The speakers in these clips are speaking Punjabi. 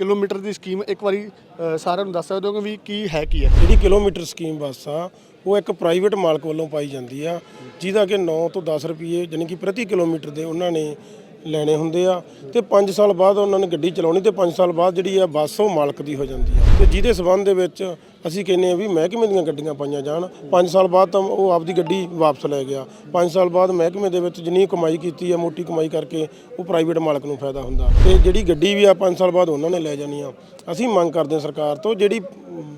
ਕਿਲੋਮੀਟਰ ਦੀ ਸਕੀਮ ਇੱਕ ਵਾਰੀ ਸਾਰਿਆਂ ਨੂੰ ਦੱਸ ਸਕਦੇ ਹੋ ਕਿ ਵੀ ਕੀ ਹੈ ਕੀ ਹੈ? ਜਿਹੜੀ ਕਿਲੋਮੀਟਰ ਸਕੀਮ ਬੱਸ ਆ, ਉਹ ਇੱਕ ਪ੍ਰਾਈਵੇਟ ਮਾਲਕ ਵੱਲੋਂ ਪਾਈ ਜਾਂਦੀ ਆ, ਜਿਹਦਾ ਕਿ 9 ਤੋਂ 10 ਰੁਪਏ ਜਾਣੀ ਕਿ ਪ੍ਰਤੀ ਕਿਲੋਮੀਟਰ ਦੇ ਉਹਨਾਂ ਨੇ ਲੈਣੇ ਹੁੰਦੇ ਆ ਤੇ 5 ਸਾਲ ਬਾਅਦ ਉਹਨਾਂ ਨੇ ਗੱਡੀ ਚਲਾਉਣੀ ਤੇ 5 ਸਾਲ ਬਾਅਦ ਜਿਹੜੀ ਆ ਬੱਸ ਉਹ ਮਾਲਕ ਦੀ ਹੋ ਜਾਂਦੀ ਆ। ਤੇ ਜਿਹਦੇ ਸਬੰਧ ਦੇ ਵਿੱਚ ਅਸੀਂ ਕਹਿੰਦੇ ਆ ਵੀ ਮਹਿਕਮੇ ਦੀਆਂ ਗੱਡੀਆਂ ਪਾਈਆਂ ਜਾਣ। 5 ਸਾਲ ਬਾਅਦ ਤਾਂ ਉਹ ਆਪਦੀ ਗੱਡੀ ਵਾਪਸ ਲੈ ਗਿਆ। 5 ਸਾਲ ਬਾਅਦ ਮਹਿਕਮੇ ਦੇ ਵਿੱਚ ਜਿੰਨੀ ਕਮਾਈ ਕੀਤੀ ਹੈ ਮੋਟੀ ਕਮਾਈ ਕਰਕੇ ਉਹ ਪ੍ਰਾਈਵੇਟ ਮਾਲਕ ਨੂੰ ਫਾਇਦਾ ਹੁੰਦਾ। ਤੇ ਜਿਹੜੀ ਗੱਡੀ ਵੀ ਆ 5 ਸਾਲ ਬਾਅਦ ਉਹਨਾਂ ਨੇ ਲੈ ਜਾਣੀ ਆ। ਅਸੀਂ ਮੰਗ ਕਰਦੇ ਹਾਂ ਸਰਕਾਰ ਤੋਂ ਜਿਹੜੀ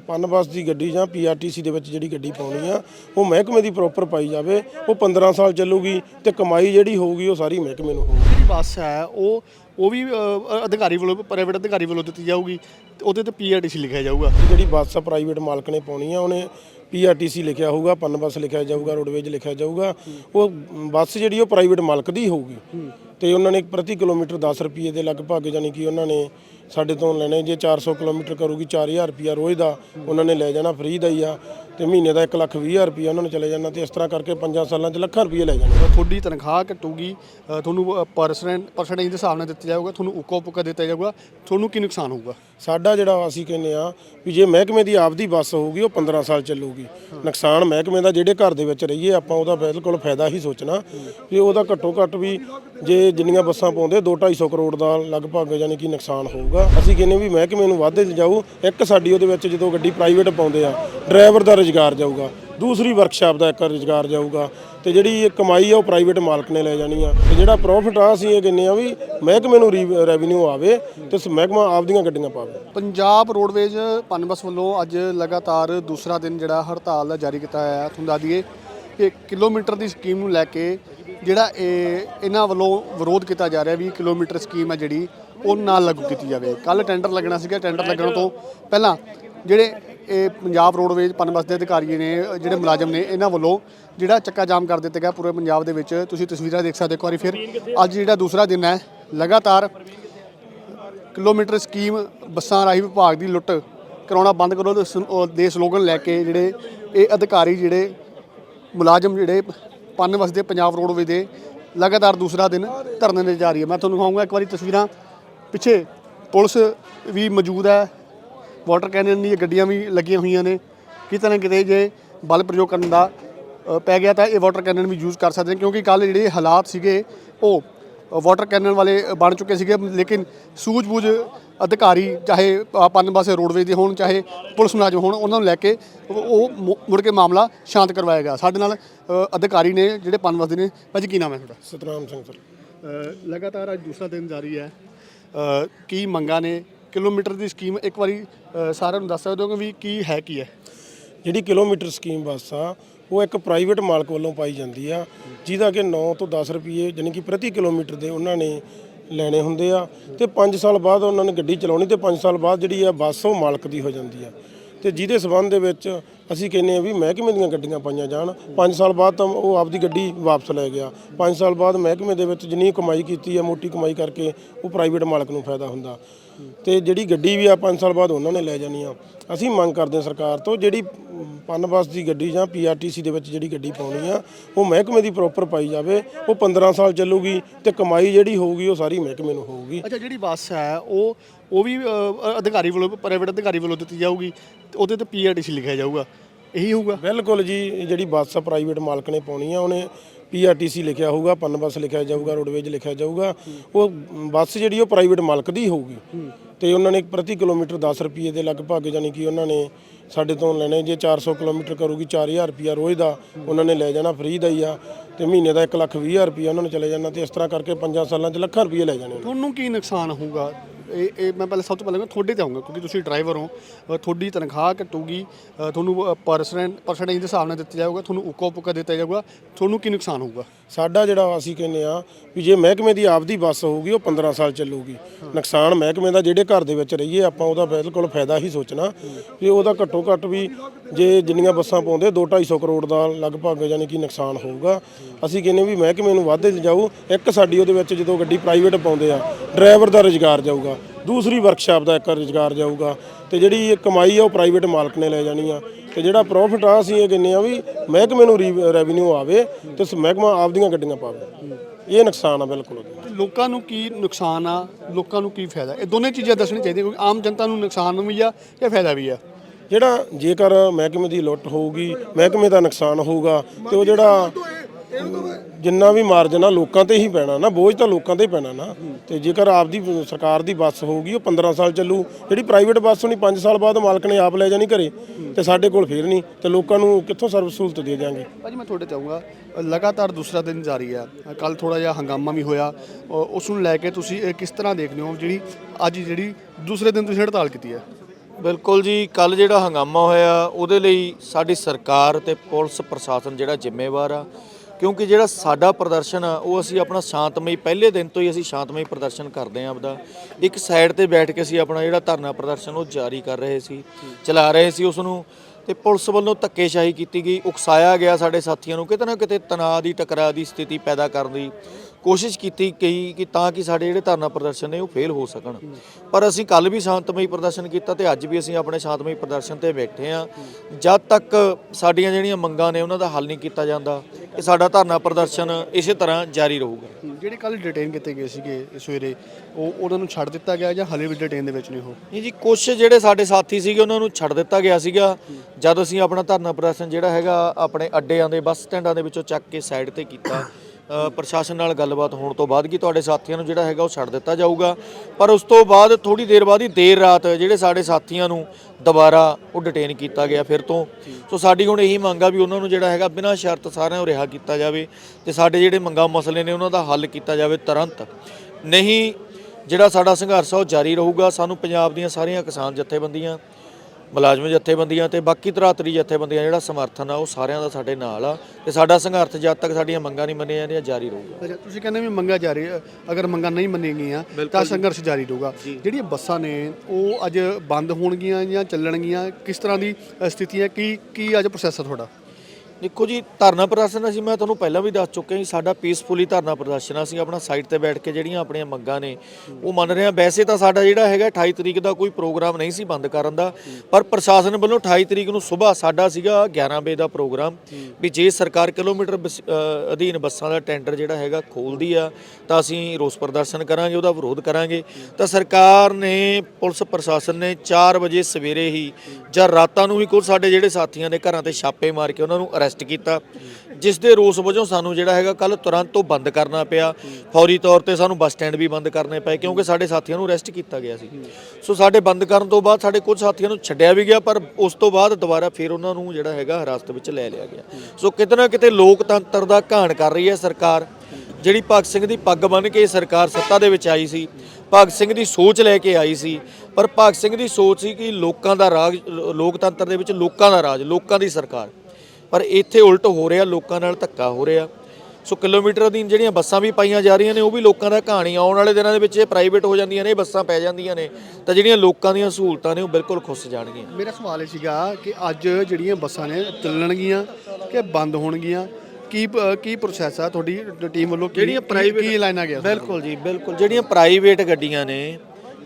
ਪਨ ਬੱਸ ਦੀ ਗੱਡੀ ਜਾਂ ਪੀਆਰਟੀਸੀ ਦੇ ਵਿੱਚ ਜਿਹੜੀ ਗੱਡੀ ਪਾਉਣੀ ਆ, ਉਹ ਮਹਿਕਮੇ ਦੀ ਪ੍ਰੋਪਰ ਪਾਈ ਜਾਵੇ। ਉਹ 15 ਸਾਲ ਚੱਲੂਗੀ ਤੇ ਕਮਾਈ ਜਿਹੜੀ ਹੋਊਗੀ ਉਹ ਸਾਰੀ ਮਹਿਕਮੇ ਨੂੰ ਹੋਊਗੀ ਜਿਹੜੀ ਬੱਸ ਹੈ, ਉਹ ਉਹ ਵੀ ਅ, ਅਧਿਕਾਰੀ ਵੱਲੋਂ ਪ੍ਰਾਈਵੇਟ ਅਧਿਕਾਰੀ ਵੱਲੋਂ ਦਿੱਤੀ ਜਾਊਗੀ। ਤੇ ਉਹਦੇ ਤੇ ਪੀਆਰਟੀਸੀ ਲਿਖਿਆ ਜਾਊਗਾ। ਜਿਹੜੀ ਬੱਸ ਆ ਪ੍ਰਾਈਵੇਟ ਮਾਲਕ ਨੇ ਪਾਉਣੀ ਆ ਉਹਨੇ ਪੀਆਰਟੀਸੀ ਲਿਖਿਆ ਹੋਊਗਾ ਪਨ ਬੱਸ ਲਿਖਿਆ ਜਾਊਗਾ ਰੋਡਵੇਜ ਲਿਖਿਆ ਜਾਊਗਾ। ਉਹ ਬੱਸ ਜਿਹੜੀ ਉਹ ਪ੍ਰਾਈਵੇਟ ਮਾਲਕ ਦੀ ਹੋਊਗੀ। ਤੇ ਉਹਨਾਂ ਨੇ ਪ੍ਰਤੀ ਕਿਲੋਮੀਟਰ 10 ਰੁਪਏ ਦੇ ਲਗਭਗ ਯਾਨੀ ਕਿ ਉਹਨਾਂ ਨੇ ਸਾਡੇ ਤੋਂ ਲੈਣੇ ਜੇ 400 ਕਿਲੋਮੀਟਰ ਕਰੂਗੀ 4000 ਰੁਪਿਆ ਰੋਜ਼ ਦਾ ਉਹਨਾਂ ਨੇ ਲੈ ਜਾਣਾ ਫ੍ਰੀ ਦਾ ਹੀ ਆ ਤੇ ਮਹੀਨੇ ਦਾ 1 ਲੱਖ 20 ਹਜ਼ਾਰ ਰੁਪਿਆ ਉਹਨਾਂ ਨੂੰ ਚਲੇ ਜਾਣਾ ਤੇ ਇਸ ਤਰ੍ਹਾਂ ਕਰਕੇ 5 ਸਾਲਾਂ 'ਚ ਲੱਖਾਂ ਰੁਪਏ ਲੈ ਜਾਣੇ। ਤੁਹਾਡੀ ਤਨਖਾਹ ਘਟੂਗੀ ਤੁਹਾਨੂੰ ਪਰਸੈਂਟ ਪਰਸੈਂਟੇਜ ਦੇ ਹਿਸਾਬ ਨਾਲ ਦਿੱਤਾ ਜਾਊਗਾ ਤੁਹਾਨੂੰ ਉੱਕੋ ਪੁੱਕਾ ਦਿੱਤਾ ਜਾਊਗਾ ਤੁਹਾਨੂੰ ਕੀ ਨੁਕਸਾਨ ਹੋਊਗਾ? ਸਾਡਾ ਜਿਹੜਾ ਅਸੀਂ ਕਹਿੰਦੇ ਆ ਵੀ ਜੇ ਮਹਿਕਮੇ ਦੀ ਆਪਦੀ ਬੱਸ ਹੋਊਗੀ ਉਹ 15 ਸਾਲ ਚੱਲੂਗੀ। ਨੁਕਸਾਨ ਮਹਿਕਮੇ ਦਾ ਜਿਹੜੇ ਘਰ ਦੇ ਵਿੱਚ ਰਹੀਏ ਆਪਾਂ ਉਹਦਾ ਬਿਲਕੁਲ ਫਾਇਦਾ ਹੀ ਸੋਚਣਾ ਵੀ ਉਹਦਾ ਘੱਟੋ ਘੱਟ ਵੀ ਜੇ ਜਿੰਨੀਆਂ ਬੱਸਾਂ ਪਾਉਂਦੇ 2 250 ਕਰੋੜ ਦਾ ਲਗਭਗ ਯਾਨੀ ਕਿ ਨੁਕਸਾਨ ਹੋਊਗਾ। ਅਸੀਂ ਕਹਿੰਦੇ ਵੀ ਮਹਿਕਮੇ ਨੂੰ ਵਾਧੇ ਜਾਊ, ਇੱਕ ਸਾਡੀ ਉਹਦੇ ਵਿੱਚ ਜਦੋਂ ਗੱਡੀ ਪ੍ਰਾਈਵੇਟ ਪਾਉਂਦੇ ਆ ਡਰਾਈਵਰ ਦਾ ਰੁਜ਼ਗਾਰ ਜਾਊਗਾ, ਦੂਸਰੀ ਵਰਕਸ਼ਾਪ ਦਾ ਇੱਕ ਰੁਜ਼ਗਾਰ ਜਾਊਗਾ ਤੇ ਜਿਹੜੀ ਇਹ ਕਮਾਈ ਆ ਉਹ ਪ੍ਰਾਈਵੇਟ ਮਾਲਕ ਨੇ ਲੈ ਜਾਣੀ ਆ। ਤੇ ਜਿਹੜਾ ਪ੍ਰੋਫਿਟ ਆ, ਅਸੀਂ ਇਹ ਕਹਿੰਦੇ ਆ ਵੀ ਮਹਿਕਮੇ ਨੂੰ ਰੈਵਨਿਊ ਆਵੇ ਤੇ ਮਹਿਕਮਾ ਆਪਦੀਆਂ ਗੱਡੀਆਂ ਪਾਵੇ। ਪੰਜਾਬ ਰੋਡਵੇਜ਼ ਪਨਬਸ ਵੱਲੋਂ ਅੱਜ ਲਗਾਤਾਰ ਦੂਸਰਾ ਦਿਨ ਜਿਹੜਾ ਹੜਤਾਲ ਜਾਰੀ ਕੀਤਾ ਹੋਇਆ ਤੁਹਾਨੂੰ ਦੱਸ ਦਈਏ। ਕਿ ਕਿਲੋਮੀਟਰ ਦੀ ਸਕੀਮ ਨੂੰ ਲੈ ਕੇ ਜਿਹੜਾ ਇਹ ਇਹਨਾਂ ਵੱਲੋਂ ਵਿਰੋਧ ਕੀਤਾ ਜਾ ਰਿਹਾ ਵੀ ਕਿਲੋਮੀਟਰ ਸਕੀਮ ਹੈ ਜਿਹੜੀ, ਉਹ ਨਾ ਲਾਗੂ ਕੀਤੀ ਜਾਵੇ। ਕੱਲ ਟੈਂਡਰ ਲੱਗਣਾ ਸੀਗਾ, ਟੈਂਡਰ ਲੱਗਣ ਤੋਂ ਪਹਿਲਾਂ ਜਿਹੜੇ ਇਹ ਪੰਜਾਬ ਰੋਡਵੇਜ਼ ਪਨਬਸ ਦੇ ਅਧਿਕਾਰੀ ਨੇ, ਜਿਹੜੇ ਮੁਲਾਜ਼ਮ ਨੇ, ਇਹਨਾਂ ਵੱਲੋਂ ਜਿਹੜਾ ਚੱਕਾ ਜਾਮ ਕਰ ਦਿੱਤਾ ਗਿਆ ਪੂਰੇ ਪੰਜਾਬ ਦੇ ਵਿੱਚ। ਤੁਸੀਂ ਤਸਵੀਰਾਂ ਦੇਖ ਸਕਦੇ ਹੋ ਇੱਕ ਵਾਰੀ ਫਿਰ। ਅੱਜ ਜਿਹੜਾ ਦੂਸਰਾ ਦਿਨ ਹੈ, ਲਗਾਤਾਰ ਕਿਲੋਮੀਟਰ ਸਕੀਮ ਬੱਸਾਂ ਰਾਹੀਂ ਵਿਭਾਗ ਦੀ ਲੁੱਟ ਕਰਾਉਣਾ ਬੰਦ ਕਰੋ ਦੇ ਦੇ ਸਲੋਗਨ ਲੈ ਕੇ ਜਿਹੜੇ ਇਹ ਅਧਿਕਾਰੀ ਜਿਹੜੇ ਮੁਲਾਜ਼ਮ ਜਿਹੜੇ ਪੰਨ ਵਸਦੇ ਪੰਜਾਬ ਰੋਡਵੇਜ਼ ਦੇ ਲਗਾਤਾਰ ਦੂਸਰਾ ਦਿਨ ਧਰਨੇ ਦੇ ਜਾ ਰਹੀ ਹੈ। ਮੈਂ ਤੁਹਾਨੂੰ ਕਹਾਂਗਾ, ਇੱਕ ਵਾਰੀ ਤਸਵੀਰਾਂ ਪਿੱਛੇ ਪੁਲਿਸ ਵੀ ਮੌਜੂਦ ਹੈ। ਵਾਟਰ ਕੈਨਨ ਦੀਆਂ ਗੱਡੀਆਂ ਵੀ ਲੱਗੀਆਂ ਹੋਈਆਂ ਨੇ। ਕਿਤੇ ਨਾ ਕਿਤੇ ਜੇ ਬਲ ਪ੍ਰਯੋਗ ਕਰਨ ਦਾ ਪੈ ਗਿਆ ਤਾਂ ਇਹ ਵਾਟਰ ਕੈਨਨ ਵੀ ਯੂਜ਼ ਕਰ ਸਕਦੇ ਨੇ ਕਿਉਂਕਿ ਕੱਲ ਜਿਹੜੇ ਹਾਲਾਤ ਸੀਗੇ, ਉਹ ਵਾਟਰ ਕੈਨਨ ਵਾਲੇ ਬਣ ਚੁੱਕੇ ਸੀਗੇ ਲੇਕਿਨ ਸੂਝ-ਬੂਝ ਅਧਿਕਾਰੀ ਚਾਹੇ ਪੰਨ ਪਾਸੇ ਰੋਡਵੇਜ਼ ਦੇ ਹੋਣ ਚਾਹੇ ਪੁਲਿਸ ਮੁਲਾਜ਼ਮ ਹੋਣ ਉਹਨਾਂ ਨੂੰ ਲੈ ਕੇ ਉਹ- ਮੁੜ ਕੇ ਮਾਮਲਾ ਸ਼ਾਂਤ ਕਰਵਾਇਆ ਗਿਆ। ਸਾਡੇ ਨਾਲ ਅਧਿਕਾਰੀ ਨੇ ਜਿਹੜੇ ਪੰਨ ਵਸਦੇ ਨੇ ਭਾਜੀ ਕੀ ਨਾਮ ਹੈ ਤੁਹਾਡਾ? ਸਤਨਾਮ ਸਿੰਘ ਸਰ। ਲਗਾਤਾਰ ਅੱਜ ਦੂਸਰਾ ਦਿਨ ਜਾਰੀ ਹੈ। ਕੀ ਮੰਗਾਂ ਨੇ? ਕਿਲੋਮੀਟਰ ਦੀ ਸਕੀਮ ਇੱਕ ਵਾਰੀ ਸਾਰਿਆਂ ਨੂੰ ਦੱਸ ਸਕਦੇ ਹੋ ਕਿ ਵੀ ਕੀ ਹੈ ਕੀ ਹੈ? ਜਿਹੜੀ ਕਿਲੋਮੀਟਰ ਸਕੀਮ ਬੱਸ ਆ ਉਹ ਇੱਕ ਪ੍ਰਾਈਵੇਟ ਮਾਲਕ ਵੱਲੋਂ ਪਾਈ ਜਾਂਦੀ ਆ, ਜਿਹਦਾ ਕਿ 9 ਤੋਂ 10 ਰੁਪਏ ਜਾਣੀ ਕਿ ਪ੍ਰਤੀ ਕਿਲੋਮੀਟਰ ਦੇ ਉਹਨਾਂ ਨੇ ਲੈਣੇ ਹੁੰਦੇ ਆ ਤੇ 5 ਸਾਲ ਬਾਅਦ ਉਹਨਾਂ ਨੇ ਗੱਡੀ ਚਲਾਉਣੀ ਤੇ 5 ਸਾਲ ਬਾਅਦ ਜਿਹੜੀ ਆ ਬੱਸ ਉਹ ਮਾਲਕ ਦੀ ਹੋ ਜਾਂਦੀ ਆ। ਤੇ ਜਿਹਦੇ ਸਬੰਧ ਦੇ ਵਿੱਚ ਅਸੀਂ ਕਹਿੰਦੇ ਆ ਵੀ ਮਹਿਕਮੇ ਦੀਆਂ ਗੱਡੀਆਂ ਪਾਈਆਂ ਜਾਣ 5 ਸਾਲ ਬਾਅਦ ਤਾਂ ਉਹ ਆਪਦੀ ਗੱਡੀ ਵਾਪਸ ਲੈ ਗਿਆ। 5 ਸਾਲ ਬਾਅਦ ਮਹਿਕਮੇ ਦੇ ਵਿੱਚ ਜਿੰਨੀ ਕਮਾਈ ਕੀਤੀ ਹੈ ਮੋਟੀ ਕਮਾਈ ਕਰਕੇ ਉਹ ਪ੍ਰਾਈਵੇਟ ਮਾਲਕ ਨੂੰ ਫਾਇਦਾ ਹੁੰਦਾ। ਤੇ ਜਿਹੜੀ ਗੱਡੀ ਵੀ ਆ 5 ਸਾਲ ਬਾਅਦ ਉਹਨਾਂ ਨੇ ਲੈ ਜਾਣੀ ਆ। ਅਸੀਂ ਮੰਗ ਕਰਦੇ ਹਾਂ ਸਰਕਾਰ ਤੋਂ ਜਿਹੜੀ ਪਨ ਬੱਸ ਦੀ ਗੱਡੀ ਜਾਂ ਪੀਆਰਟੀਸੀ ਦੇ ਵਿੱਚ ਜਿਹੜੀ ਗੱਡੀ ਪਾਉਣੀ ਆ ਉਹ ਮਹਿਕਮੇ ਦੀ ਪ੍ਰੋਪਰ ਪਾਈ ਜਾਵੇ ਉਹ 15 ਸਾਲ ਚੱਲੂਗੀ ਤੇ ਕਮਾਈ ਜਿਹੜੀ ਹੋਊਗੀ ਉਹ ਸਾਰੀ ਮਹਿਕਮੇ ਨੂੰ ਹੋਊਗੀ। ਅੱਛਾ ਜਿਹੜੀ ਬੱਸ ਹੈ ਉਹ ਉਹ ਵੀ ਅ, ਅਧਿਕਾਰੀ ਵੱਲੋਂ ਪ੍ਰਾਈਵੇਟ ਅਧਿਕਾਰੀ ਵੱਲੋਂ ਦਿੱਤੀ ਜਾਊਗੀ ਤੇ ਉਹਦੇ ਤੇ ਪੀਆਰਟੀਸੀ ਲਿਖਿਆ ਜਾਊਗਾ ਇਹੀ ਹੋਊਗਾ? ਬਿਲਕੁਲ ਜੀ ਜਿਹੜੀ ਬੱਸ ਆ ਪ੍ਰਾਈਵੇਟ ਮਾਲਕ ਨੇ ਪਾਉਣੀ ਆ ਉਹਨੇ ਪੀਆਰਟੀਸੀ ਲਿਖਿਆ ਹੋਊਗਾ ਪਨ ਬੱਸ ਲਿਖਿਆ ਜਾਊਗਾ ਰੋਡਵੇਜ ਲਿਖਿਆ ਜਾਊਗਾ ਉਹ ਬੱਸ ਜਿਹੜੀ ਉਹ ਪ੍ਰਾਈਵੇਟ ਮਾਲਕ ਦੀ ਹੋਊਗੀ। ਤੇ ਉਹਨਾਂ ਨੇ ਪ੍ਰਤੀ ਕਿਲੋਮੀਟਰ 10 ਰੁਪਏ ਦੇ ਲਗਭਗ ਯਾਨੀ ਕਿ ਉਹਨਾਂ ਨੇ ਸਾਡੇ ਤੋਂ ਲੈਣੇ, ਜੇ 400 ਕਿਲੋਮੀਟਰ ਕਰੂਗੀ 4000 ਰੁਪਿਆ ਰੋਜ਼ ਦਾ ਉਹਨਾਂ ਨੇ ਲੈ ਜਾਣਾ, ਫ੍ਰੀ ਦਾ ਹੀ ਆ ਤੇ ਮਹੀਨੇ ਦਾ 1 ਲੱਖ 20 ਹਜ਼ਾਰ ਰੁਪਿਆ ਉਹਨਾਂ ਨੂੰ ਚਲੇ ਜਾਣਾ ਤੇ ਇਸ ਤਰ੍ਹਾਂ ਕਰਕੇ 5 ਸਾਲਾਂ 'ਚ ਲੱਖਾਂ ਰੁਪਏ ਲੈ ਜਾਣੇ ਤੁਹਾਨੂੰ ਕੀ ਨੁਕਸਾਨ ਹੋਊਗਾ? ਇਹ ਇਹ ਮੈਂ ਪਹਿਲਾਂ ਸਭ ਤੋਂ ਪਹਿਲਾਂ ਤੁਹਾਡੇ ਤੇ ਆਉਂਗਾ ਕਿਉਂਕਿ ਤੁਸੀਂ ਡਰਾਈਵਰ ਹੋ। ਅ, ਤੁਹਾਡੀ ਤਨਖਾਹ ਘਟੂਗੀ ਅ, ਤੁਹਾਨੂੰ ਪਰਸੈਂਟ ਪਰਸੈਂਟੇਜ ਦੇ ਹਿਸਾਬ ਨਾਲ ਦਿੱਤਾ ਜਾਊਗਾ ਤੁਹਾਨੂੰ ਉੱਕੋ ਪੁੱਕਾ ਦਿੱਤਾ ਜਾਊਗਾ ਤੁਹਾਨੂੰ ਕੀ ਨੁਕਸਾਨ ਹੋਊਗਾ? ਸਾਡਾ ਜਿਹੜਾ ਅਸੀਂ ਕਹਿੰਦੇ ਆ ਵੀ ਜੇ ਮਹਿਕਮੇ ਦੀ ਆਪਦੀ ਬੱਸ ਹੋਊਗੀ ਉਹ 15 ਸਾਲ ਚੱਲੂਗੀ। ਨੁਕਸਾਨ ਮਹਿਕਮੇ ਦਾ ਜਿਹੜੇ ਘਰ ਦੇ ਵਿੱਚ ਰਹੀਏ ਆਪਾਂ ਉਹਦਾ ਬਿਲਕੁਲ ਫਾਇਦਾ ਹੀ ਸੋਚਣਾ ਵੀ ਉਹਦਾ ਘੱਟੋ ਘੱਟ ਵੀ ਜੇ ਜਿੰਨੀਆਂ ਬੱਸਾਂ ਪਾਉਂਦੇ 2 250 ਕਰੋੜ ਦਾ ਲਗਭਗ ਯਾਨੀ ਕਿ ਨੁਕਸਾਨ ਹੋਊਗਾ। ਅਸੀਂ ਕਹਿੰਦੇ ਵੀ ਮਹਿਕਮੇ ਨੂੰ ਵਾਧੇ ਜਾਊ। ਇੱਕ ਸਾਡੀ ਉਹਦੇ ਵਿੱਚ ਜਦੋਂ ਗੱਡੀ ਪ੍ਰਾਈਵੇਟ ਪਾਉਂਦੇ ਆ ਡਰਾਈਵਰ ਦਾ ਰੁਜ਼ਗਾਰ ਜਾਊਗਾ। ਦੂਸਰੀ ਵਰਕਸ਼ਾਪ ਦਾ ਇੱਕ ਰੁਜ਼ਗਾਰ ਜਾਊਗਾ। ਤੇ ਜਿਹੜੀ ਇਹ ਕਮਾਈ ਆ, ਉਹ ਪ੍ਰਾਈਵੇਟ ਮਾਲਕ ਨੇ ਲੈ ਜਾਣੀ ਆ। ਤੇ ਜਿਹੜਾ ਪ੍ਰੋਫਿਟ ਆ, ਅਸੀਂ ਇਹ ਕਹਿੰਦੇ ਆ ਵੀ ਮਹਿਕਮੇ ਨੂੰ ਰੈਵਨਿਊ ਆਵੇ ਤੇ ਮਹਿਕਮਾ ਆਪਦੀਆਂ ਗੱਡੀਆਂ ਪਾਵੇ। ਇਹ ਨੁਕਸਾਨ ਆ ਬਿਲਕੁਲ ਲੋਕਾਂ ਨੂੰ ਕੀ ਨੁਕਸਾਨ ਆ? ਲੋਕਾਂ ਨੂੰ ਕੀ ਫਾਇਦਾ? ਇਹ ਦੋਨੇ ਚੀਜ਼ਾਂ ਦੱਸਣੀ ਚਾਹੀਦੀਆਂ ਕਿਉਂਕਿ ਆਮ ਜਨਤਾ ਨੂੰ ਨੁਕਸਾਨ ਵੀ ਆ ਤੇ ਫਾਇਦਾ ਵੀ ਆ? ਜਿਹੜਾ ਜੇਕਰ ਮਹਿਕਮੇ ਦੀ ਲੁੱਟ ਹੋਊਗੀ ਮਹਿਕਮੇ ਦਾ ਨੁਕਸਾਨ ਹੋਊਗਾ ਤੇ ਉਹ ਜਿਹੜਾ ਜਿੰਨਾ ਵੀ ਮਾਰਜਨ ਆ ਲੋਕਾਂ ਤੇ ਹੀ ਪੈਣਾ ਨਾ ਬੋਝ ਤਾਂ ਲੋਕਾਂ ਤੇ ਹੀ ਪੈਣਾ ਨਾ। ਤੇ ਜੇਕਰ ਆਪਦੀ ਸਰਕਾਰ ਦੀ ਬੱਸ ਹੋਊਗੀ ਉਹ 15 ਸਾਲ ਚੱਲੂ। ਜਿਹੜੀ ਪ੍ਰਾਈਵੇਟ ਬੱਸ ਹੋਣੀ 5 ਸਾਲ ਬਾਅਦ ਮਾਲਕ ਨੇ ਆਪ ਲੈ ਜਾਣੀ ਘਰੇ ਤੇ ਸਾਡੇ ਕੋਲ ਫੇਰ ਨਹੀਂ। ਤੇ ਲੋਕਾਂ ਨੂੰ ਕਿੱਥੋਂ ਸਰਵਿਸ ਸਹੂਲਤ ਦੇ ਦਿਆਂਗੇ? ਭਾਜੀ ਮੈਂ ਤੁਹਾਡੇ ਚਾਹੂੰਗਾ ਲਗਾਤਾਰ ਦੂਸਰਾ ਦਿਨ ਜਾਰੀ ਆ। ਕੱਲ ਥੋੜਾ ਜਿਹਾ ਹੰਗਾਮਾ ਵੀ ਹੋਇਆ। ਅ, ਉਸ ਨੂੰ ਲੈ ਕੇ ਤੁਸੀਂ ਕਿਸ ਤਰ੍ਹਾਂ ਦੇਖਦੇ ਹੋ ਜਿਹੜੀ ਅੱਜ ਜਿਹੜੀ ਦੂਸਰੇ ਦਿਨ ਤੁਸੀਂ ਹੜਤਾਲ ਕੀਤੀ ਹੈ? ਬਿਲਕੁਲ ਜੀ ਕੱਲ ਜਿਹੜਾ ਹੰਗਾਮਾ ਹੋਇਆ, ਉਹਦੇ ਲਈ ਸਾਡੀ ਸਰਕਾਰ ਤੇ ਪੁਲਿਸ ਪ੍ਰਸ਼ਾਸਨ ਜਿਹੜਾ ਜ਼ਿੰਮੇਵਾਰ ਆ। ਕਿਉਂਕਿ ਜਿਹੜਾ ਸਾਡਾ ਪ੍ਰਦਰਸ਼ਨ ਆ, ਉਹ ਅਸੀਂ ਆਪਣਾ ਸ਼ਾਂਤਮਈ, ਪਹਿਲੇ ਦਿਨ ਤੋਂ ਹੀ ਅਸੀਂ ਸ਼ਾਂਤਮਈ ਪ੍ਰਦਰਸ਼ਨ ਕਰਦੇ ਆਂ ਆਪਦਾ। ਇੱਕ ਸਾਈਡ ਤੇ ਬੈਠ ਕੇ ਅਸੀਂ ਆਪਣਾ ਜਿਹੜਾ ਧਰਨਾ ਪ੍ਰਦਰਸ਼ਨ, ਉਹ ਜਾਰੀ ਕਰ ਰਹੇ ਸੀ, ਚਲਾ ਰਹੇ ਸੀ ਉਸ ਨੂੰ ਤੇ ਪੁਲਿਸ ਵੱਲੋਂ ਧੱਕੇਸ਼ਾਹੀ ਕੀਤੀ ਗਈ, ਉਕਸਾਇਆ ਗਿਆ ਸਾਡੇ ਸਾਥੀਆਂ ਨੂੰ, ਕਿਤੇ ਨਾ ਕਿਤੇ ਤਣਾਅ ਦੀ, ਟਕਰਾਅ ਦੀ ਸਥਿਤੀ ਪੈਦਾ ਕਰਨ ਦੀ। ਕੋਸ਼ਿਸ਼ ਕੀਤੀ ਗਈ ਕਿ ਤਾਂ ਕਿ ਸਾਡੇ ਜਿਹੜੇ ਧਰਨਾ ਪ੍ਰਦਰਸ਼ਨ ਨੇ ਉਹ ਫੇਲ ਹੋ ਸਕਣ। ਪਰ ਅਸੀਂ ਕੱਲ ਵੀ ਸ਼ਾਂਤਮਈ ਪ੍ਰਦਰਸ਼ਨ ਕੀਤਾ ਤੇ ਅੱਜ ਵੀ ਅਸੀਂ ਆਪਣੇ ਸ਼ਾਂਤਮਈ ਪ੍ਰਦਰਸ਼ਨ ਤੇ ਬੈਠੇ ਆ ਜਦ ਤੱਕ ਸਾਡੀਆਂ ਜਿਹੜੀਆਂ ਮੰਗਾਂ ਨੇ ਉਹਨਾਂ ਦਾ ਹੱਲ ਨਹੀਂ ਕੀਤਾ ਜਾਂਦਾ ਇਹ ਸਾਡਾ ਧਰਨਾ ਪ੍ਰਦਰਸ਼ਨ ਇਸੇ ਤਰ੍ਹਾਂ ਜਾਰੀ ਰਹੂਗਾ। ਜਿਹੜੇ ਕੱਲ ਡਿਟੇਨ ਕੀਤੇ ਗਏ ਸੀਗੇ ਸਵੇਰੇ ਉਹ ਉਹਨਾਂ ਨੂੰ ਛੱਡ ਦਿੱਤਾ ਗਿਆ ਜਾਂ ਹਲੇ ਵੀ ਡਿਟੇਨ ਦੇ ਵਿੱਚ ਨੇ ਉਹ? ਨਹੀਂ ਜੀ ਕੁਝ ਜਿਹੜੇ ਸਾਡੇ ਸਾਥੀ ਸੀਗੇ ਉਹਨਾਂ ਨੂੰ ਛੱਡ ਦਿੱਤਾ ਗਿਆ ਸੀਗਾ। ਜਦ ਅਸੀਂ ਆਪਣਾ ਧਰਨਾ ਪ੍ਰਦਰਸ਼ਨ ਜਿਹੜਾ ਹੈਗਾ ਆਪਣੇ ਅੱਡਿਆਂ ਦੇ ਬੱਸ ਸਟੈਂਡਾਂ ਦੇ ਵਿੱਚੋਂ ਚੱਕ ਕੇ ਸਾਈਡ ਤੇ ਕੀਤਾ ਪ੍ਰਸ਼ਾਸਨ ਨਾਲ ਗੱਲਬਾਤ ਹੋਣ ਤੋਂ ਬਾਅਦ ਕੀ ਤੁਹਾਡੇ ਸਾਥੀਆਂ ਨੂੰ ਜਿਹੜਾ ਹੈਗਾ ਉਹ ਛੱਡ ਦਿੱਤਾ ਜਾਊਗਾ। ਪਰ ਉਸ ਤੋਂ ਬਾਅਦ ਥੋੜੀ ਦੇਰ ਬਾਅਦ ਹੀ ਦੇਰ ਰਾਤ ਜਿਹੜੇ ਸਾਡੇ ਸਾਥੀਆਂ ਨੂੰ ਦੁਬਾਰਾ ਉਹ ਡਿਟੇਨ ਕੀਤਾ ਗਿਆ ਫਿਰ ਤੋਂ। ਸੋ ਸਾਡੀ ਹੁਣ ਇਹੀ ਮੰਗ ਆ ਵੀ ਉਹਨਾਂ ਨੂੰ ਜਿਹੜਾ ਹੈਗਾ ਬਿਨਾਂ ਸ਼ਰਤ ਸਾਰਿਆਂ ਨੂੰ ਰਿਹਾ ਕੀਤਾ ਜਾਵੇ ਤੇ ਸਾਡੇ ਜਿਹੜੇ ਮੰਗਾਂ ਮਸਲੇ ਨੇ ਉਹਨਾਂ ਦਾ ਹੱਲ ਕੀਤਾ ਜਾਵੇ ਤੁਰੰਤ। ਨਹੀਂ, ਜਿਹੜਾ ਸਾਡਾ ਸੰਘਰਸ਼ ਆ ਉਹ ਜਾਰੀ ਰਹੂਗਾ। ਸਾਨੂੰ ਪੰਜਾਬ ਦੀਆਂ ਸਾਰੀਆਂ ਕਿਸਾਨ ਜਥੇਬੰਦੀਆਂ ਮੁਲਾਜ਼ਮ ਜਥੇਬੰਦੀਆਂ ਤੇ ਬਾਕੀ ਤਰਾਤਰੀ ਜਥੇਬੰਦੀਆਂ ਜਿਹੜਾ ਸਮਰਥਨ ਆ ਉਹ ਸਾਰਿਆਂ ਦਾ ਸਾਡੇ ਨਾਲ ਆ ਤੇ ਸਾਡਾ ਸੰਘਰਸ਼ ਜਦ ਤੱਕ ਸਾਡੀਆਂ ਮੰਗਾਂ ਨਹੀਂ ਮੰਨੀਆਂ ਜਾਂਦੀਆਂ ਜਾਰੀ ਰਹੂਗਾ। ਅੱਛਾ ਤੁਸੀਂ ਕਹਿੰਦੇ ਵੀ ਮੰਗਾ ਜਾਰੀ ਅਗਰ ਮੰਗਾਂ ਨਹੀਂ ਮੰਨੀਆਂ ਗਈਆਂ ਤਾਂ ਸੰਘਰਸ਼ ਜਾਰੀ ਰਹੂਗਾ। ਜਿਹੜੀਆਂ ਬੱਸਾਂ ਨੇ ਉਹ ਅੱਜ ਬੰਦ ਹੋਣਗੀਆਂ ਜਾਂ ਚੱਲਣਗੀਆਂ? ਕਿਸ ਤਰ੍ਹਾਂ ਦੀ ਸਥਿਤੀ ਹੈ? ਕੀ ਕੀ ਅੱਜ ਪ੍ਰੋਸੈਸ ਹੈ ਤੁਹਾਡਾ? ਦੇਖੋ ਜੀ, ਧਰਨਾ ਪ੍ਰਦਰਸ਼ਨ ਅਸੀਂ, ਮੈਂ ਤੁਹਾਨੂੰ ਪਹਿਲਾਂ ਵੀ ਦੱਸ ਚੁੱਕਿਆ ਜੀ, ਸਾਡਾ ਪੀਸਫੁਲੀ ਧਰਨਾ ਪ੍ਰਦਰਸ਼ਨ ਅਸੀਂ ਆਪਣਾ ਸਾਈਟ ਤੇ ਬੈਠ ਕੇ ਜਿਹੜੀਆਂ ਆਪਣੀਆਂ ਮੰਗਾਂ ਨੇ, ਉਹ ਮੰਨ ਰਹੇ ਹਾਂ। ਵੈਸੇ ਤਾਂ ਸਾਡਾ ਜਿਹੜਾ ਹੈਗਾ 28 ਤਰੀਕ ਦਾ ਕੋਈ ਪ੍ਰੋਗਰਾਮ ਨਹੀਂ ਸੀ ਬੰਦ ਕਰਨ ਦਾ, ਪਰ ਪ੍ਰਸ਼ਾਸਨ ਵੱਲੋਂ 28 ਤਰੀਕ ਨੂੰ ਸਵੇਰ ਸਾਡਾ ਸੀਗਾ 11 ਵਜੇ ਦਾ ਪ੍ਰੋਗਰਾਮ ਵੀ ਜੇ ਸਰਕਾਰ ਕਿਲੋਮੀਟਰ ਬਸ- ਅਧੀਨ ਬੱਸਾਂ ਦਾ ਟੈਂਡਰ ਜਿਹੜਾ ਹੈਗਾ ਖੋਲਦੀ ਆ, ਤਾਂ ਅਸੀਂ ਰੋਸ ਪ੍ਰਦਰਸ਼ਨ ਕਰਾਂਗੇ, ਉਹਦਾ ਵਿਰੋਧ ਕਰਾਂਗੇ। ਤਾਂ ਸਰਕਾਰ ਨੇ, ਪੁਲਿਸ ਪ੍ਰਸ਼ਾਸਨ ਨੇ 4 ਵਜੇ ਸਵੇਰੇ ਹੀ ਜਾਂ ਰਾਤਾਂ ਨੂੰ ਵੀ ਕੁਝ ਸਾਡੇ ਜਿਹੜੇ ਸਾਥੀਆਂ ਦੇ ਘਰਾਂ ਤੇ ਛਾਪੇ ਮਾਰ ਕੇ ਉਹਨਾਂ ਨੂੰ ਅਰੈਸਟ ਕੀਤਾ, ਜਿਸ ਦੇ ਰੋਸ ਵਜੋਂ ਸਾਨੂੰ ਜਿਹੜਾ ਹੈਗਾ ਕੱਲ ਤੁਰੰਤ ਉਹ ਬੰਦ ਕਰਨਾ ਪਿਆ। ਫੌਰੀ ਤੌਰ ਤੇ ਸਾਨੂੰ ਬੱਸ ਸਟੈਂਡ ਵੀ ਬੰਦ ਕਰਨੇ ਪਏ, ਕਿਉਂਕਿ ਸਾਡੇ ਸਾਥੀਆਂ ਨੂੰ ਅਰੈਸਟ ਕੀਤਾ ਗਿਆ ਸੀ। ਸੋ ਸਾਡੇ ਬੰਦ ਕਰਨ ਤੋਂ ਬਾਅਦ ਸਾਡੇ ਕੁਝ ਸਾਥੀਆਂ ਨੂੰ ਛੱਡਿਆ ਵੀ ਗਿਆ, ਪਰ ਉਸ ਤੋਂ ਬਾਅਦ ਦੁਬਾਰਾ ਫਿਰ ਉਹਨਾਂ ਨੂੰ ਜਿਹੜਾ ਹੈਗਾ ਹਿਰਾਸਤ ਵਿੱਚ ਲੈ ਲਿਆ ਗਿਆ। ਸੋ ਕਿਤੇ ਨਾ ਕਿਤੇ ਲੋਕਤੰਤਰ ਦਾ ਘਾਣ ਕਰ ਰਹੀ ਹੈ ਸਰਕਾਰ। ਜਿਹੜੀ ਭਗਤ ਸਿੰਘ ਦੀ ਪੱਗ ਬੰਨ੍ਹ ਕੇ ਸਰਕਾਰ ਸੱਤਾ ਦੇ ਵਿੱਚ ਆਈ ਸੀ, ਭਗਤ ਸਿੰਘ ਦੀ ਸੋਚ ਲੈ ਕੇ ਆਈ ਸੀ, ਪਰ ਭਗਤ ਸਿੰਘ ਦੀ ਸੋਚ ਸੀ ਕਿ ਲੋਕਾਂ ਦਾ ਰਾਜ, ਲੋਕਤੰਤਰ ਦੇ ਵਿੱਚ ਲੋਕਾਂ ਦਾ ਰਾਜ, ਲੋਕਾਂ ਦੀ ਸਰਕਾਰ। ਪਰ ਇੱਥੇ ਉਲਟ ਹੋ ਰਿਹਾ ਲੋਕਾਂ ਨਾਲ ਧੱਕਾ ਹੋ ਰਿਹਾ। ਸੋ ਕਿਲੋਮੀਟਰ ਅਧੀਨ ਜਿਹੜੀਆਂ ਬੱਸਾਂ ਵੀ ਪਾਈਆਂ ਜਾ ਰਹੀਆਂ ਨੇ ਉਹ ਵੀ ਲੋਕਾਂ ਦਾ ਕਹਾਣੀ ਆਉਣ ਵਾਲੇ ਦਿਨਾਂ ਦੇ ਵਿੱਚ ਇਹ ਪ੍ਰਾਈਵੇਟ ਹੋ ਜਾਂਦੀਆਂ ਨੇ ਇਹ ਬੱਸਾਂ ਪੈ ਜਾਂਦੀਆਂ ਨੇ ਤਾਂ ਜਿਹੜੀਆਂ ਲੋਕਾਂ ਦੀਆਂ ਸਹੂਲਤਾਂ ਨੇ ਉਹ ਬਿਲਕੁਲ ਖੁੱਸ ਜਾਣਗੀਆਂ। ਮੇਰਾ ਸਵਾਲ ਇਹ ਸੀਗਾ ਕਿ ਅੱਜ ਜਿਹੜੀਆਂ ਬੱਸਾਂ ਨੇ ਚੱਲਣਗੀਆਂ ਕਿ ਬੰਦ ਹੋਣਗੀਆਂ? ਕੀ ਕੀ ਪ੍ਰੋਸੈਸ ਆ ਤੁਹਾਡੀ ਟੀਮ ਵੱਲੋਂ? ਕੀ- ਜਿਹੜੀਆਂ ਕੀ- ਪ੍ਰਾਈਵੇਟ ਕੀ ਲਾਈਨਾਂ ਗਿਆ? ਬਿਲਕੁਲ ਜੀ ਬਿਲਕੁਲ। ਜਿਹੜੀਆਂ ਪ੍ਰਾਈਵੇਟ ਗੱਡੀਆਂ ਨੇ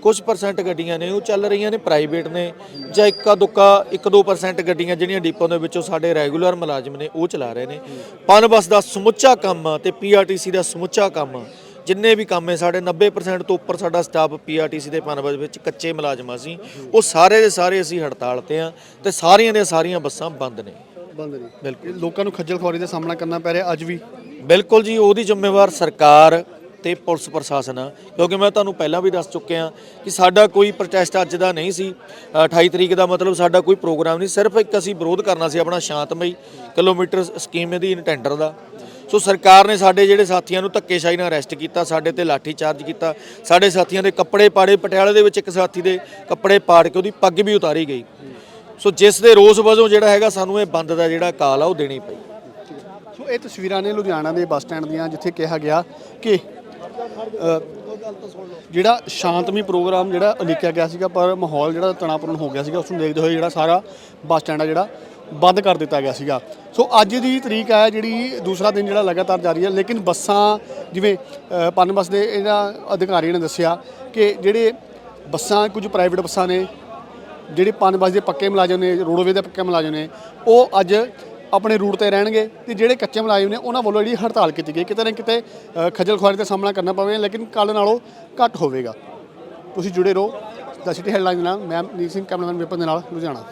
ਕੁਝ ਪਰਸੈਂਟ ਗੱਡੀਆਂ ਨੇ ਉਹ ਚੱਲ ਰਹੀਆਂ ਨੇ ਪ੍ਰਾਈਵੇਟ ਨੇ ਜਾਂ ਇੱਕਾ ਦੁੱਕਾ 1-2% ਗੱਡੀਆਂ ਜਿਹੜੀਆਂ ਡਿਪੋ ਦੇ ਵਿੱਚੋਂ ਸਾਡੇ ਰੈਗੂਲਰ ਮੁਲਾਜ਼ਮ ਨੇ ਉਹ ਚਲਾ ਰਹੇ ਨੇ। ਪਨ ਬੱਸ ਦਾ ਸਮੁੱਚਾ ਕੰਮ ਤੇ ਪੀਆਰਟੀਸੀ ਦਾ ਸਮੁੱਚਾ ਕੰਮ ਜਿੰਨੇ ਵੀ ਕੰਮ ਹੈ ਸਾਡੇ 90% ਤੋਂ ਉੱਪਰ ਸਾਡਾ ਸਟਾਫ ਪੀਆਰਟੀਸੀ ਦੇ ਪਨ ਬੱਸ ਵਿੱਚ ਕੱਚੇ ਮੁਲਾਜ਼ਮ ਅਸੀਂ ਉਹ ਸਾਰੇ ਦੇ ਸਾਰੇ ਅਸੀਂ ਹੜਤਾਲ ਤੇ ਆ ਤੇ ਸਾਰੀਆਂ ਦੀਆਂ ਸਾਰੀਆਂ ਬੱਸਾਂ ਬੰਦ ਨੇ। ਬੰਦ ਨਹੀਂ ਬਿਲਕੁਲ। ਲੋਕਾਂ ਨੂੰ ਖੱਜਲ ਖੁਆਰੀ ਦਾ ਸਾਹਮਣਾ ਕਰਨਾ ਪੈ ਰਿਹਾ ਅੱਜ ਵੀ। ਬਿਲਕੁਲ ਜੀ ਉਹਦੀ ਜ਼ਿੰਮੇਵਾਰ ਸਰਕਾਰ ਤੇ ਪੁਲਿਸ ਪ੍ਰਸ਼ਾਸਨ। ਆ ਕਿਉਂਕਿ ਮੈਂ ਤੁਹਾਨੂੰ ਪਹਿਲਾਂ ਵੀ ਦੱਸ ਚੁੱਕਿਆ ਕਿ ਸਾਡਾ ਕੋਈ ਪ੍ਰੋਟੈਸਟ ਅੱਜ ਦਾ ਨਹੀਂ ਸੀ। ਅ, 28 ਤਰੀਕ ਦਾ ਮਤਲਬ ਸਾਡਾ ਕੋਈ ਪ੍ਰੋਗਰਾਮ ਨਹੀਂ ਸਿਰਫ ਇੱਕ ਅਸੀਂ ਵਿਰੋਧ ਕਰਨਾ ਸੀ ਆਪਣਾ ਸ਼ਾਂਤਮਈ ਕਿਲੋਮੀਟਰ ਸਕੀਮ ਦੀ ਟੈਂਡਰ ਦਾ। ਸੋ ਸਰਕਾਰ ਨੇ ਸਾਡੇ ਜਿਹੜੇ ਸਾਥੀਆਂ ਨੂੰ ਧੱਕੇਸ਼ਾਹੀ ਨਾਲ ਅਰੈਸਟ ਕੀਤਾ ਸਾਡੇ ਤੇ ਲਾਠੀ ਚਾਰਜ ਕੀਤਾ ਸਾਡੇ ਸਾਥੀਆਂ ਦੇ ਕੱਪੜੇ ਪਾੜੇ ਪਟਿਆਲੇ ਦੇ ਵਿੱਚ ਇੱਕ ਸਾਥੀ ਦੇ ਕੱਪੜੇ ਪਾੜ ਕੇ ਉਹਦੀ ਪੱਗ ਵੀ ਉਤਾਰੀ ਗਈ। ਸੋ ਜਿਸ ਦੇ ਰੋਸ ਵਜੋਂ ਜਿਹੜਾ ਹੈਗਾ ਸਾਨੂੰ ਇਹ ਬੰਦ ਦਾ ਜਿਹੜਾ ਕਾਲ ਆ ਉਹ ਦੇਣੀ ਪਈ। ਸੋ ਇਹ ਤਸਵੀਰਾਂ ਨੇ ਲੁਧਿਆਣਾ ਦੇ ਬੱਸ ਸਟੈਂਡ ਦੀਆਂ ਜਿੱਥੇ ਕਿਹਾ ਗਿਆ ਕਿ ਜਿਹੜਾ ਸ਼ਾਂਤਮਈ ਪ੍ਰੋਗਰਾਮ ਜਿਹੜਾ ਉਲੀਕਿਆ ਗਿਆ ਸੀਗਾ ਪਰ ਮਾਹੌਲ ਜਿਹੜਾ ਤਣਾਅਪੂਰਨ ਹੋ ਗਿਆ ਸੀਗਾ ਉਸ ਨੂੰ ਦੇਖਦੇ ਹੋਏ ਜਿਹੜਾ ਸਾਰਾ ਬੱਸ ਸਟੈਂਡ ਆ ਜਿਹੜਾ ਬੰਦ ਕਰ ਦਿੱਤਾ ਗਿਆ ਸੀਗਾ। ਸੋ ਅੱਜ ਦੀ ਤਰੀਕ ਹੈ ਜਿਹੜੀ ਦੂਸਰਾ ਦਿਨ ਜਿਹੜਾ ਲਗਾਤਾਰ ਜਾਰੀ ਹੈ ਲੇਕਿਨ ਬੱਸਾਂ ਜਿਵੇਂ ਅ, ਪਨ ਬੱਸ ਦੇ ਇਹਨਾਂ ਅਧਿਕਾਰੀਆਂ ਨੇ ਦੱਸਿਆ ਕਿ ਜਿਹੜੇ ਬੱਸਾਂ ਕੁਝ ਪ੍ਰਾਈਵੇਟ ਬੱਸਾਂ ਨੇ ਜਿਹੜੇ ਪਨ ਬੱਸ ਦੇ ਪੱਕੇ ਮੁਲਾਜ਼ਮ ਨੇ ਰੋਡਵੇ ਦੇ ਪੱਕੇ ਮੁਲਾਜ਼ਮ ਨੇ ਉਹ ਅੱਜ ਆਪਣੇ ਰੂਟ ਤੇ ਰਹਿਣਗੇ ਤੇ ਜਿਹੜੇ ਕੱਚੇ ਮੁਲਾਜ਼ਮ ਨੇ ਉਹਨਾਂ ਵੱਲੋਂ ਜਿਹੜੀ ਹੜਤਾਲ ਕੀਤੀ ਗਈ, ਕਿਤੇ ਨਾ ਕਿਤੇ ਖੱਜਲ ਖੁਆਰੀ ਦਾ ਸਾਹਮਣਾ ਕਰਨਾ ਪਵੇਗਾ, ਲੇਕਿਨ ਕੱਲ ਨਾਲੋਂ ਘੱਟ ਹੋਵੇਗਾ। ਤੁਸੀਂ ਜੁੜੇ ਰਹੋ ਦ ਸਿਟੀ ਹੈਡਲਾਈਨ ਨਾਲ, ਮੈਂ ਨੀਤ ਸਿੰਘ, ਕੈਮਰਾਮੈਨ ਵਿਪਨ ਦੇ ਨਾਲ, ਲੁਧਿਆਣਾ।